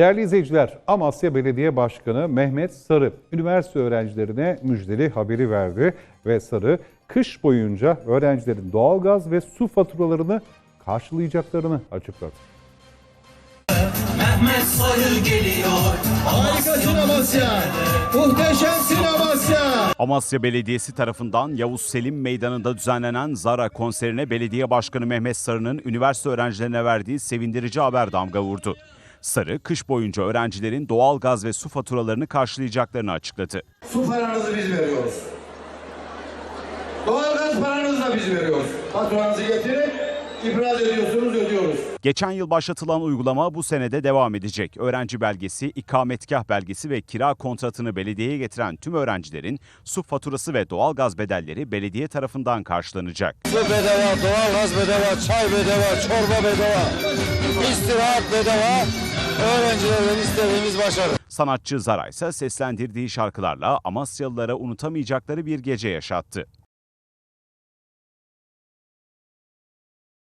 Değerli izleyiciler, Amasya Belediye Başkanı Mehmet Sarı üniversite öğrencilerine müjdeli haberi verdi ve Sarı kış boyunca öğrencilerin doğalgaz ve su faturalarını karşılayacaklarını açıkladı. Mehmet Sarı geliyor. Harikasın Amasya. Muhteşemsin Amasya. Amasya Belediyesi tarafından Yavuz Selim Meydanı'nda düzenlenen Zara konserine Belediye Başkanı Mehmet Sarı'nın üniversite öğrencilerine verdiği sevindirici haber damga vurdu. Sarı, kış boyunca öğrencilerin doğal gaz ve su faturalarını karşılayacaklarını açıkladı. Su paranızı biz veriyoruz. Doğalgaz paranızı da biz veriyoruz. Faturanızı getirin, ibraz ediyorsunuz, ödüyoruz. Geçen yıl başlatılan uygulama bu senede devam edecek. Öğrenci belgesi, ikametgah belgesi ve kira kontratını belediyeye getiren tüm öğrencilerin su faturası ve doğal gaz bedelleri belediye tarafından karşılanacak. Su bedava, doğalgaz bedava, çay bedava, çorba bedava, istirahat bedava. Öğrencilerden istediğimiz başarı. Sanatçı Zara ise seslendirdiği şarkılarla Amasyalılara unutamayacakları bir gece yaşattı.